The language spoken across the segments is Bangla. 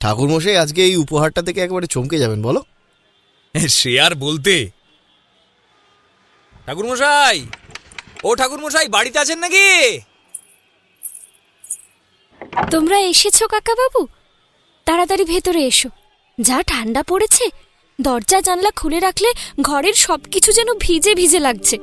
ঠাকুরমশাই আজকে এই উপহারটা থেকে একেবারে চমকে যাবেন বলো। সে আর বলতে। ঠাকুরমশাই! ও ঠাকুরমশাই বাড়িতে আছেন নাকি? তোমরা এসেছ কাকাবাবু? তাড়াতাড়ি ভেতরে এসো। যা ঠান্ডা পড়েছে দরজা জানলা খুলে রাখলে ঘরের সবকিছু যেন ভিজে ভিজে লাগছে।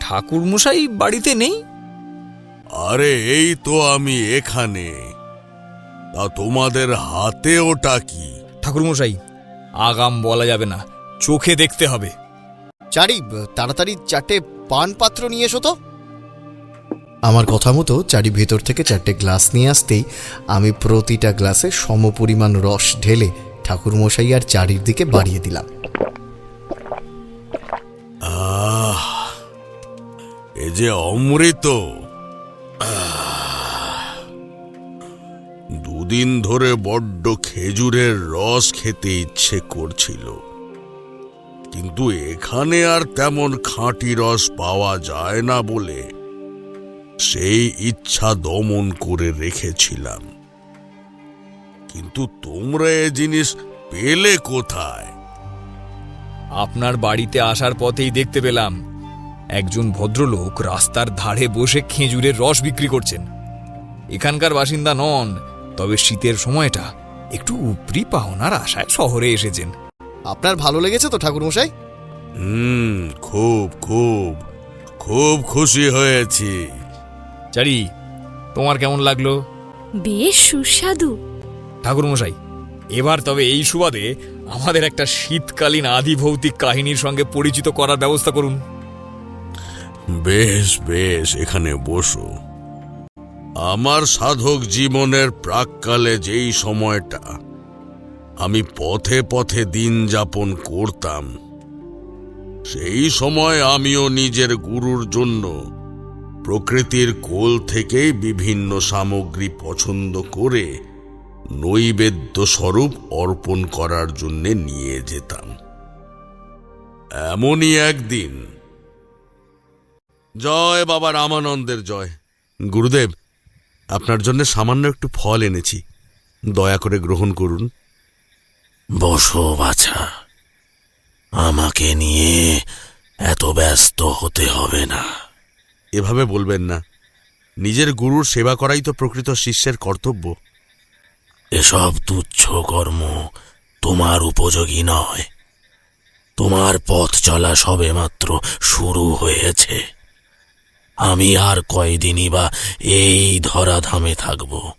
ঠাকুরমশাই বাড়িতে নেই? আরে এই তো আমি এখানে। তা তোমাদের হাতে ওটা কি? ঠাকুরমশাই আগাম বলা যাবে না চোখে দেখতে হবে। চারি তাড়াতাড়ি চারটে পান পাত্র নিয়ে এসো তো। আমার কথা মতো চারি ভেতর থেকে চারটে গ্লাস নিয়ে আসতেই আমি প্রতিটা গ্লাসে সমপরিমাণ রস ঢেলে ঠাকুরমশাই আর চারির দিকে বাড়িয়ে দিলাম। আহ এ যে অমৃত। আহ, দুদিন ধরে বড্ড খেজুরের রস খেতে ইচ্ছে করছিল। কিন্তু এখানে আর তেমন খাঁটি রস পাওয়া যায় না বলে সেই ইচ্ছা দমন করে রেখেছিলাম। কিন্তু তোমরা এ জিনিস পেলে কোথায়? আপনার বাড়িতে আসার পথেই দেখতে পেলাম, একজন ভদ্রলোক রাস্তার ধারে বসে খেজুরের রস বিক্রি করছেন। এখানকার বাসিন্দা নন তবে শীতের সময়টা একটু উপরি পাওনার আশায় শহরে এসেছেন। আপনার ভালো লেগেছে তো ঠাকুরমশাই? হুম খুব খুব খুব খুশি হয়েছি। চারি তোমার কেমন লাগল? বেশ সুস্বাদু। ঠাকুরমশাই এবার তবে এই সুবাদে আমাদের একটা শীতকালীন আদিভৌতিক কাহিনীর সঙ্গে পরিচিত করার ব্যবস্থা করুন। বেশ বেশ এখানে বসো। আমার সাধক জীবনের প্রাককালে যেই সময়টা, আমি পথে পথে দিন যাপন করতাম, সেই সময় আমিও নিজের গুরুর জন্য প্রকৃতির কোল থেকেই বিভিন্ন সামগ্রী পছন্দ করে নৈবেদ্য স্বরূপ অর্পণ করার জন্য নিয়ে যেতাম। এমনই একদিন। জয় বাবা রামানন্দের জয়। গুরুদেব আপনার জন্য সামান্য একটু ফল এনেছি। দয়া করে গ্রহণ করুন। বসো বাছা। আমাকে নিয়ে এত ব্যস্ত হতে হবে না। এভাবে বলবেন না। নিজের গুরুর সেবা করাই তো প্রকৃত শিষ্যের কর্তব্য। এসব তুচ্ছ কর্ম তোমার উপযোগী নয়। তোমার পথ চলা সবেমাত্র শুরু হয়েছে। আমি আর কয়দিনই বা এই ধরাধামে থাকব।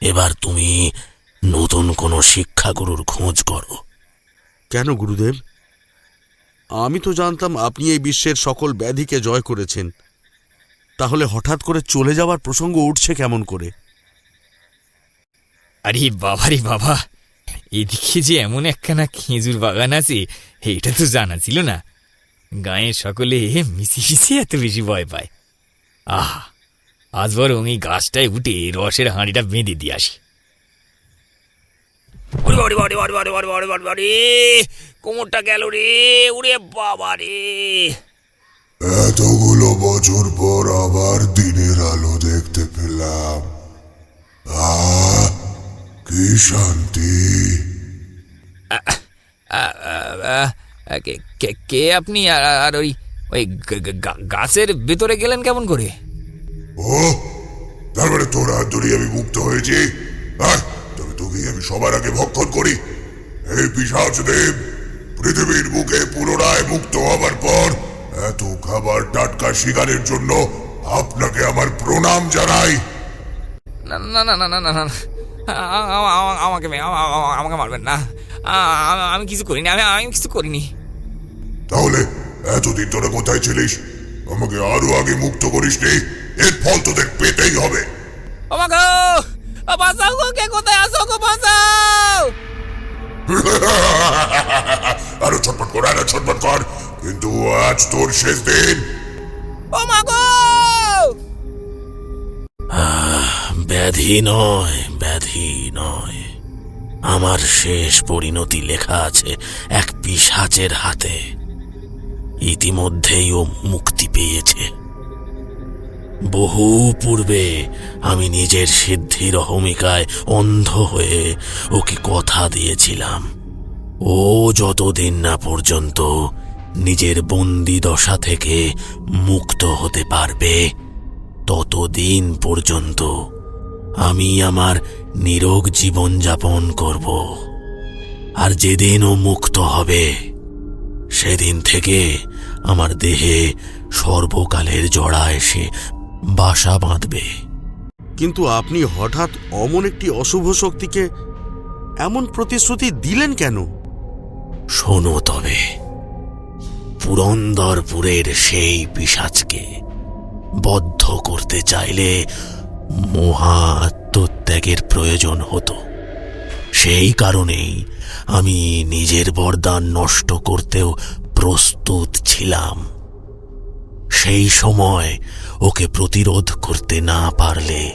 এবার তুমি নতুন কোনো শিক্ষাগুরুর খোঁজ করো। কেন গুরুদেব? আমি তো জানতাম আপনি এই বিশ্বের সকল ব্যাধিকে জয় করেছেন। তাহলে হঠাৎ করে চলে যাওয়ার প্রসঙ্গ উঠছে কেমন করে? আরে বাবা রে বাবা এদিকে যে এমন একখানা খেজুর বাগান আছে এটা তো জানা ছিল না। গায়ের সকলে মিশি মিশি এত বেশি ভয় পায়। আহ আজ বরং এই গাছটায় উঠে রসের হাঁড়িটা বেঁধে দিয়ে আসি। কোমরটা গেল রে ওরে বাবা রে। এতগুলো বছর পর আবার দিনের আলো দেখতে পেলাম। আহ কি শান্তি। কে কে আপনি? আর ওই ওই গাছের ভেতরে গেলেন কেমন করে? ও তারপরে মানে তোর হাত ধরিয়ে আমি মুক্ত হয়েছি? তবে তোকে আমি সবার আগে ভক্ষণ করি। এই পিসাচদেব পৃথিবীর বুকে পুনরায় মুক্ত হবার পর এত খাবার টাটকা শিকারের জন্য আপনাকে আমার প্রণাম জানাই। না না না না না না আমাকে আমাকে মারবেন না। আমি কিছু করিনি আমি আমি কিছু করিনি। তাহলে এতদিন তোরা কোথায় ছিলিস? আমাকে আরও আগে মুক্ত করিস নি এর ফল তোদের পেতেই হবে। আমাকে বাঁচাও গো কে কোথায় আসো গো বাঁচাও! আরও ছটপট কর আরও ছটপট কর। কিন্তু আজ তোর শেষ দিন। ও মা গো ব্যাধি নয় ব্যাধি নয়। আমার শেষ পরিণতি লেখা আছে এক পিসাচের হাতে। ইতিমধ্যেই ও মুক্তি পেয়েছে। বহু পূর্বে আমি নিজের সিদ্ধির অহমিকায় অন্ধ হয়ে ওকে কথা দিয়েছিলাম। ও যতদিন না পর্যন্ত নিজের বন্দি দশা থেকে মুক্ত হতে পারবে, ততদিন পর্যন্ত আমি আমার নিরোগ জীবনযাপন করব। আর যেদিন ও মুক্ত হবে সেদিন থেকে আমার দেহে সর্বকালের জড়া এসে বাসা বাঁধবে। কিন্তু আপনি হঠাৎ অমন একটি অশুভ শক্তিকে এমন প্রতিশ্রুতি দিলেন কেন? শোনো তবে পুরন্দরপুরের সেই পিসাজকে বদ্ধ করতে চাইলে মহা আত্মত্যাগের প্রয়োজন হতো। সেই কারণেই আমি নিজের বরদান নষ্ট করতেও প্রস্তুত ছিলাম। সেই সময় ওকে প্রতিরোধ করতে না পারলে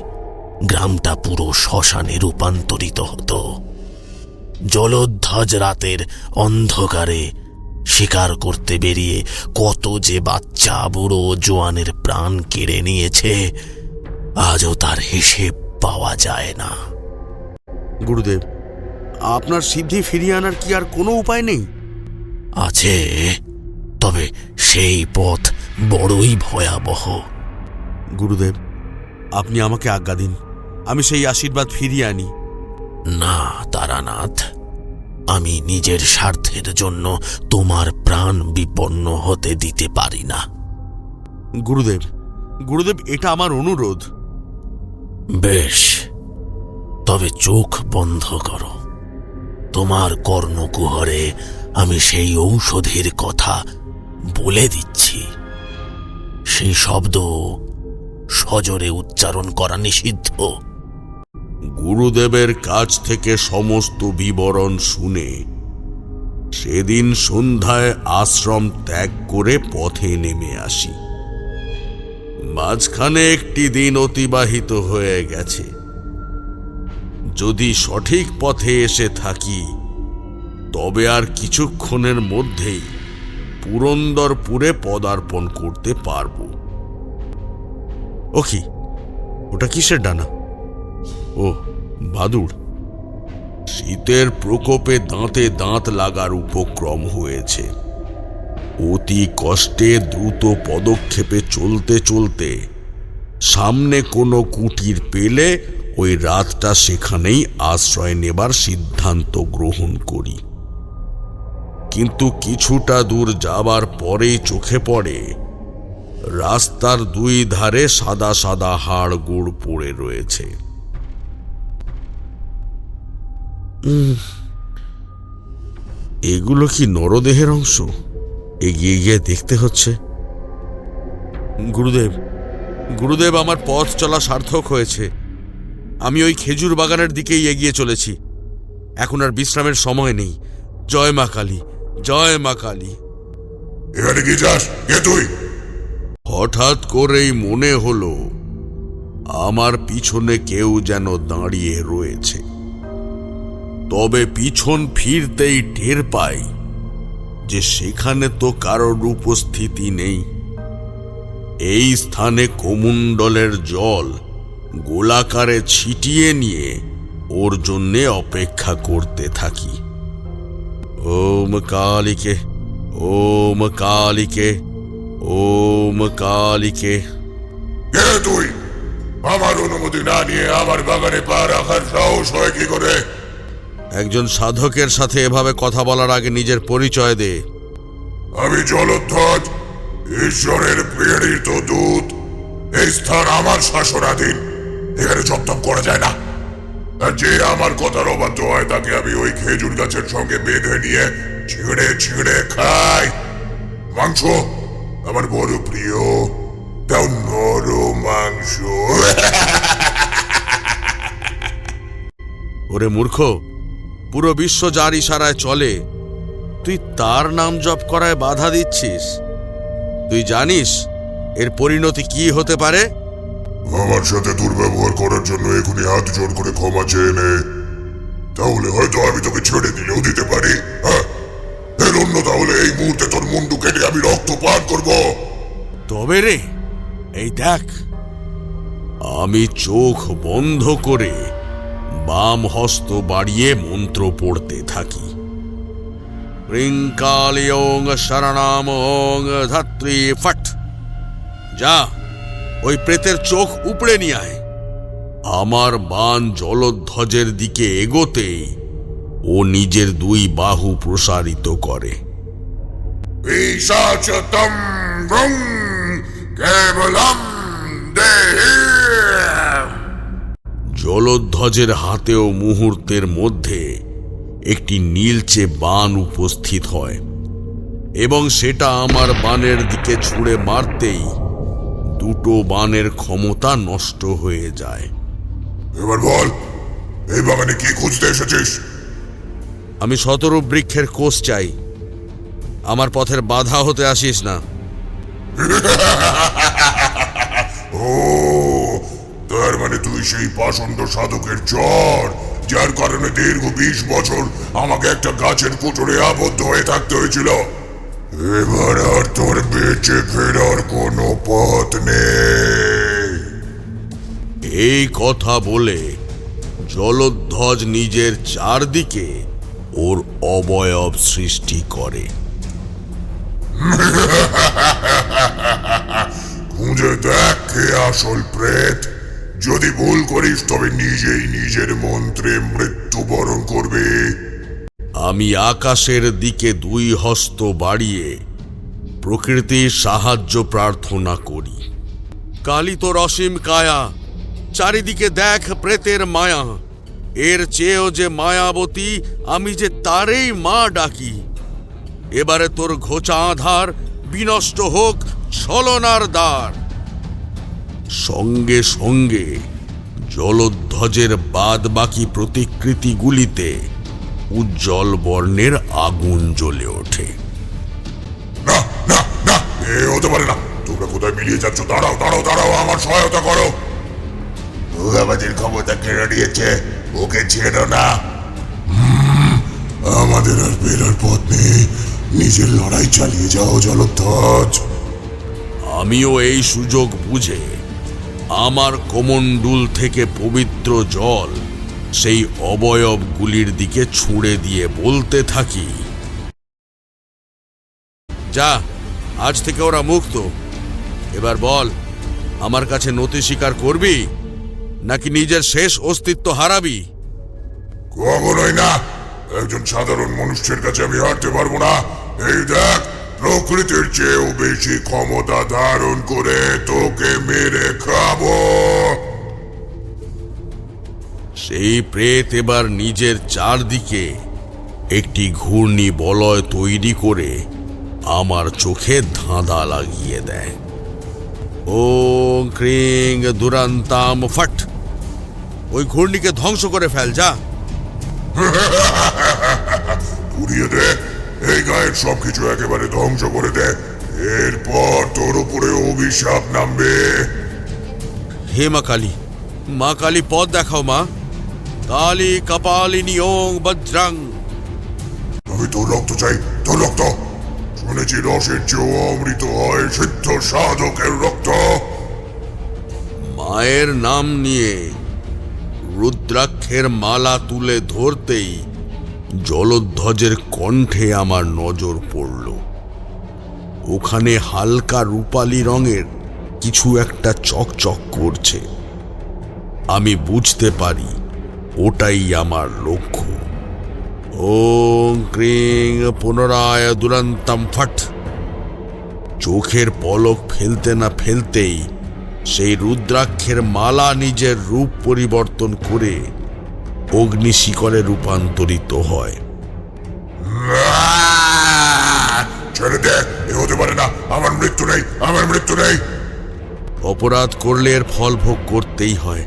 গ্রামটা পুরো শ্মশানে রূপান্তরিত হতো। জলোধ্বজ রাতের অন্ধকারে শিকার করতে বেরিয়ে কত যে বাচ্চা, বুড়ো জোয়ানের প্রাণ কেড়ে নিয়েছে, আজও তার হিসেব পাওয়া যায় না। গুরুদেব আপনার সিদ্ধি ফিরিয়ে আনার কি আর কোনো উপায় নেই? আছে তবে সেই পথ বড়ই ভয়াবহ। গুরুদেব আপনি আমাকে আজ্ঞা দিন। আমি সেই আশীর্বাদ ফিরিয়ে আনি। না তারানাথ আমি নিজের স্বার্থের জন্য তোমার প্রাণ বিপন্ন হতে দিতে পারি না। গুরুদেব গুরুদেব এটা আমার অনুরোধ। বেশ তবে চোখ বন্ধ করো। তোমার কর্ণকুহরে আমি সেই ঔষধের কথা বলে দিচ্ছি। সেই শব্দ সজোরে উচ্চারণ করা নিষিদ্ধ। গুরুদেবের কাছ থেকে সমস্ত বিবরণ শুনে সেদিন সন্ধ্যায় আশ্রম ত্যাগ করে পথে নেমে আসি। মাঝখানে একটি দিন অতিবাহিত হয়ে গেছে। যদি সঠিক পথে এসে থাকি, তবে আর কিছুক্ষণের মধ্যেই পুরন্দরপুরে পদার্পণ করতে পারব। ও কি ওটা কিসের ডানা? ও, বাদুড়। শীতের প্রকোপে দাঁতে দাঁত লাগার উপক্রম হয়েছে। অতি কষ্টে দ্রুত পদক্ষেপে চলতে চলতে সামনে কোনো কুটির পেলে ওই রাতটা সেখানেই আশ্রয় নেবার সিদ্ধান্ত গ্রহণ করি। কিন্তু কিছুটা দূর যাবার পরেই চোখে পড়ে, রাস্তার দুই ধারে সাদা সাদা হাড় গুড় পড়ে রয়েছে। এগুলো কি নরদেহের অংশ? এগিয়ে গিয়ে দেখতে হচ্ছে। গুরুদেব গুরুদেব, আমার পথ চলা সার্থক হয়েছে। আমি ওই খেজুর বাগানের দিকেই এগিয়ে চলেছি। এখন আর বিশ্রামের সময় নেই। জয় মা কালী জয় মা কালী। এখানে কি যাস কে তুই? হঠাৎ করেই মনে হলো আমার পিছনে কেউ যেন দাঁড়িয়ে রয়েছে। তবে পিছন ফিরতেই টের পাই যে সেখানে তো কারোর উপস্থিতি নেই। এই স্থানে কোমুণ্ডলের জল গোলাকারে ছিটিয়ে নিয়ে ওর জন্যে অপেক্ষা করতে থাকি। ওম কালিকে ওম কালিকে ওম কালিকে। তুই? আমার অনুমতি না নিয়ে আমার বাগানে পা রাখার সাহস হয় কি করে? একজন সাধকের সাথে এভাবে কথা বলার আগে নিজের পরিচয় দে। আমি জলোধ্বজ ঈশ্বরের প্রেরিত দূত। এই স্থান আমার শাসনাধীন। এখানে জপতপ করা যায় না। যে আমার কথার অবাধ্য হয়, তাকে আমি ওই খেজুর গাছের সঙ্গে বেঁধে নিয়ে ছিঁড়ে ছিঁড়ে খাই। মাংস, আমার বড় প্রিয় তাও নর মাংস। ওরে মূর্খ, পুরো বিশ্ব যার ইশারায় চলে, তুই তার নাম জপ করায় বাধা দিচ্ছিস। তুই জানিস, এর পরিণতি কি হতে পারে? আমার সাথে দুর্ব্যবহার করার জন্য এখনই হাত জোর করে ক্ষমা চেয়ে নে। তাহলে হয়তো আমি তোকে ছেড়ে দিলেও দিতে পারি। হ্যাঁ। এর অন্য তাহলে এই মুহূর্তে তোর মুন্ডু কেটে আমি রক্ত পান করব। তবে রে, এই দেখ, আমি চোখ বন্ধ করে বাম হস্ত বাড়িয়ে মন্ত্র পড়তে থাকি। শরণাম ধাত্রী ফট। যা। ওই প্রেতের চোখ উপড়ে নিয়ে আয়। আমার বান জলধ্বজের দিকে এগোতেই ও নিজের দুই বাহু প্রসারিত করে। জলধ্বজের হাতেও মুহূর্তের মধ্যে একটি নীলচে বান উপস্থিত হয় এবং সেটা আমার বানের দিকে ছুঁড়ে মারতেই দুটো বানের ক্ষমতা নষ্ট হয়ে যায়। এবার বল এই বাগানে কি খুঁজতে এসেছিস? আমি সতেরো বৃক্ষের কোষ চাই। আমার পথের বাধা হতে আসিস না। ও তার মানে তুই সেই পাষণ্ড সাধকের চর যার কারণে দীর্ঘ বিশ বছর আমাকে একটা গাছের কুটুরে আবদ্ধ হয়ে থাকতে হয়েছিল। এবার আর তোর বেঁচে ফেরার কোনো পথ নেই। এই কথা বলে জলধ্বজ নিজের চারদিকে ওর অবয়ব সৃষ্টি করে। খুঁজে দেখ কে আসল প্রেত। যদি ভুল করিস তবে নিজেই নিজের মন্ত্রে মৃত্যুবরণ করবে। আমি আকাশের দিকে দুই হস্ত বাড়িয়ে প্রকৃতির সাহায্য প্রার্থনা করি। কালী তোর অসীম কায়া, চারিদিকে দেখ প্রেতের মায়া। এর চেয়েও যে মায়াবতী, আমি যে তারেই মা ডাকি। এবারে তোর ঘোচা আধার, বিনষ্ট হোক ছলনার দ্বার। সঙ্গে সঙ্গে জলধ্বজের বাদ বাকি প্রতিকৃতিগুলিতে উজ্জ্বল বর্ণের আগুন জ্বলে ওঠে। না না না এ হতে পারে না। তোমরা কোথায় মিলিয়ে যাচ্ছ? দাঁড়াও দাঁড়াও দাঁড়াও আমার সহায়তা করো। আমাদের ক্ষমতা কেড়ে নিয়েছে ওকে ছেড়ো না। আমাদের আর বেরোর পথ নেই। নিজের লড়াই চালিয়ে যাও জলধ্বজ আমিও এই সুযোগ বুঝে আমার কোমণ্ডুল থেকে পবিত্র জল সেই অবয়বগুলির দিকে ছুঁড়ে দিয়ে বলতে থাকি। যা, আজ থেকে ওরা মুক্ত। এবার বল, আমার কাছে নতি স্বীকার করবি, নাকি নিজের শেষ অস্তিত্ব হারাবি? কখনোই না। একজন সাধারণ মানুষের কাছে আমি হারতে পারব না। এই দেখ, প্রকৃতির চেয়েও বেশি ক্ষমতা ধারণ করে তোকে মেরে খাব। সেই প্রেত এবার নিজের চারদিকে একটি ঘূর্ণি বলয় তৈরি করে আমার চোখে ধাঁধা লাগিয়ে দেয়। ও ক্রিং দুরান্তাম ফট। ওই ঘূর্ণিকে ধ্বংস করে ফেল যা। পুড়িয়ে দে। এই গায়ের সবকিছু একেবারে ধ্বংস করে দে। এরপর তোর উপরে অভিশাপ নামবে। হে মা কালী মা কালী পথ দেখাও মা। কালী কপালিনী ওং বজ্রাং। আমি তোর রক্ত চাই তোর রক্ত। শুনেছি রসের চেয়েও অমৃত হয় সিদ্ধ সাধকের রক্ত। মায়ের নাম নিয়ে রুদ্রাক্ষের মালা তুলে ধরতেই জলধ্বজের কণ্ঠে আমার নজর পড়ল। ওখানে হালকা রূপালি রঙের কিছু একটা চকচক করছে। আমি বুঝতে পারি ওটাই আমার লক্ষ্য। ওং ক্রিং পুনরায় দুরন্তম ফট। চোখের পলক ফেলতে না ফেলতেই সেই রুদ্রাক্ষের মালা নিজের রূপ পরিবর্তন করে অগ্নিশিকরে রূপান্তরিত হয়। আহ! ছেড়ে দে এ হতে পারে না। আমার মৃত্যু নেই আমার মৃত্যু নেই। অপরাধ করলে এর ফল ভোগ করতেই হয়।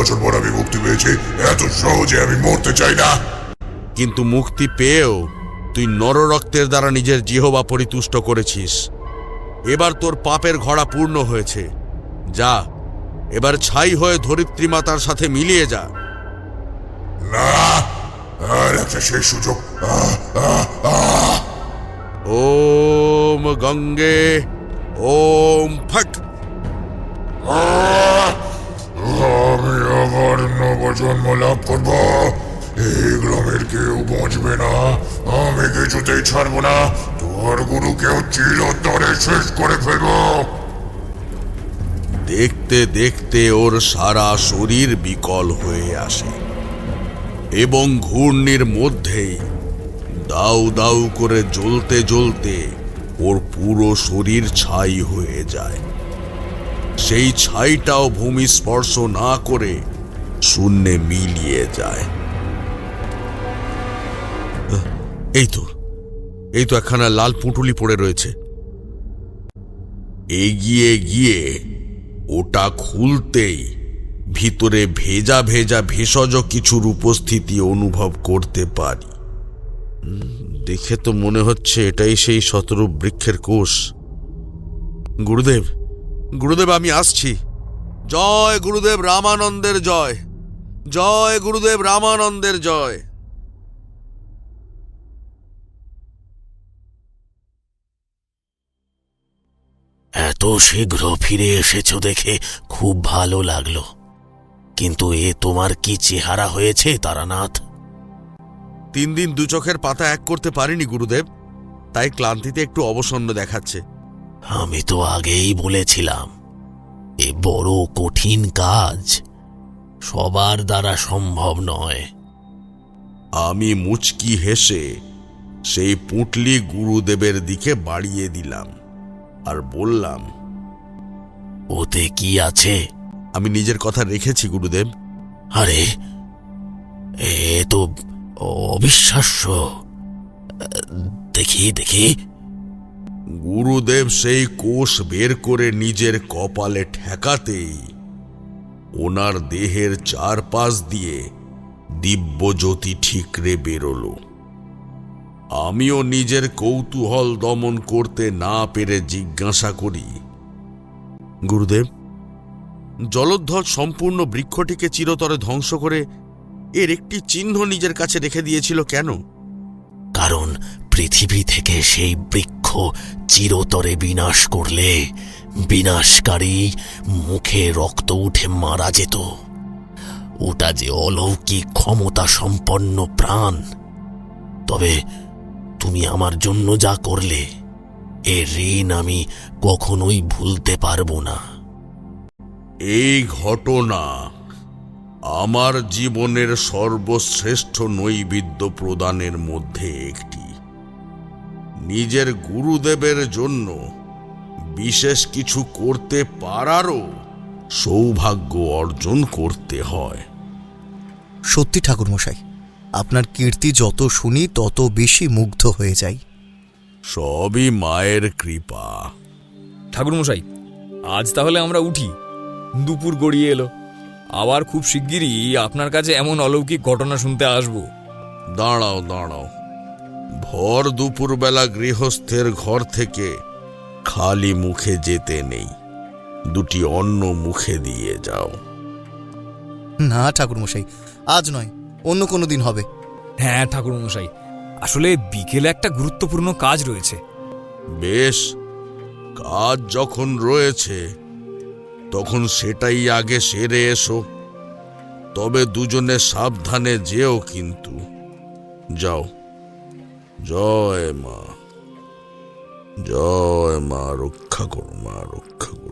বছর পর আমি মুক্তি পেয়েছি। এত সহজে আমি মরতে চাই না। কিন্তু মুক্তি পেয়েও তুই নররক্তের দ্বারা নিজের জিহবা পরিতুষ্ট করেছিস। এবার তোর পাপের ঘোড়া পূর্ণ হয়েছে। যা এবার ছাই হয়ে ধরিত্রী মাতার সাথে মিলিয়ে যা। না আর একটা শেষ সুযোগ। ওম গঙ্গে ওম ফট। লাভ করব। এই গ্রামের কেউ না। আমি কিছুতেই না। তোর গুরুকেও চিরতরে শেষ করে ফেলব। দেখতে দেখতে ওর সারা শরীর বিকল হয়ে আসে এবং ঘূর্ণির মধ্যেই দাউ দাউ করে জ্বলতে জ্বলতে ওর পুরো শরীর ছাই হয়ে যায়। সেই ছাইটাও ভূমি স্পর্শ না করে শূন্যে মিলিয়ে যায়। এই তো এই তো একখানা লাল পুঁটুলি পড়ে রয়েছে। এগিয়ে গিয়ে ওটা খুলতেই ভিতরে ভেজা ভেজা ভেষজ কিছুর উপস্থিতি অনুভব করতে পারি। দেখে তো মনে হচ্ছে এটাই সেই শতরূপ বৃক্ষের কোষ। গুরুদেব গুরুদেব আমি আসছি। জয় গুরুদেব রামানন্দের জয়। জয় গুরুদেব রামানন্দের জয়। এত শীঘ্র ফিরে এসেছ দেখে খুব ভালো লাগল। কিন্তু এ তোমার কি চেহারা হয়েছে তারানাথ? তিন দিন দু চোখের পাতা এক করতে পারিনি গুরুদেব তাই ক্লান্তিতে একটু অবসন্ন দেখাচ্ছে। আমি তো আগেই বলেছিলাম এ বড় কঠিন কাজ। সবার দ্বারা সম্ভব নয়। আমি মুচকি হেসে সেই পুঁটলি গুরুদেবের দিকে বাড়িয়ে দিলাম আর বললাম ওতে কি আছে? আমি নিজের কথা রেখেছি গুরুদেব। আরে এ তো অবিশ্বাস্য। দেখি দেখি। গুরুদেব সেই কোষ বের করে নিজের কপালে ঠেকাতেই ওনার দেহের চারপাশ দিয়ে দিব্যজ্যোতি ঠিকরে বেরোলো। আমিও নিজের কৌতূহল দমন করতে না পেরে জিজ্ঞাসা করি, গুরুদেব, জলোদ্ধর সম্পূর্ণ বৃক্ষটিকে চিরতরে ধ্বংস করে এর একটি চিহ্ন নিজের কাছে রেখে দিয়েছিল কেন? কারণ পৃথিবী থেকে সেই বৃক্ষ চিরতরে বিনাশ করলে বিনাশকারী মুখে রক্ত উঠে মারা যেত। ওটা যে অলৌকিক ক্ষমতা সম্পন্ন প্রাণ। তবে তুমি আমার জন্য যা করলে এ ঋণ আমি কখনোই ভুলতে পারব না। এই ঘটনা আমার জীবনের সর্বশ্রেষ্ঠ নৈবিদ্য প্রদানের মধ্যে একটি। নিজের গুরুদেবের জন্য বিশেষ কিছু করতে পারারও সৌভাগ্য অর্জন করতে হয়। সত্যি ঠাকুরমশাই আপনার কীর্তি যত শুনি তত বেশি মুগ্ধ হয়ে যাই। সবই মায়ের কৃপা। ঠাকুরমশাই আজ তাহলে আমরা উঠি। দুপুর গড়িয়ে এলো। আবার খুব শিগগিরই আপনার কাছে এমন অলৌকিক ঘটনা শুনতে আসব। দাঁড়াও দাঁড়াও। ভর দুপুরবেলা গৃহস্থের ঘর থেকে খালি মুখে যেতে নেই। দুটি অন্ন মুখে দিয়ে যাও। না ঠাকুরমশাই আজ নয় অন্য কোনো দিন হবে। হ্যাঁ ঠাকুরমশাই আসলে বিকেলে একটা গুরুত্বপূর্ণ কাজ রয়েছে। বেশ কাজ যখন রয়েছে তখন সেটাই আগে সেরে এসো। তবে দুজনে সাবধানে যেও কিন্তু। যাও। জয় মা। জয় মা রক্ষা করো মা রক্ষা করো।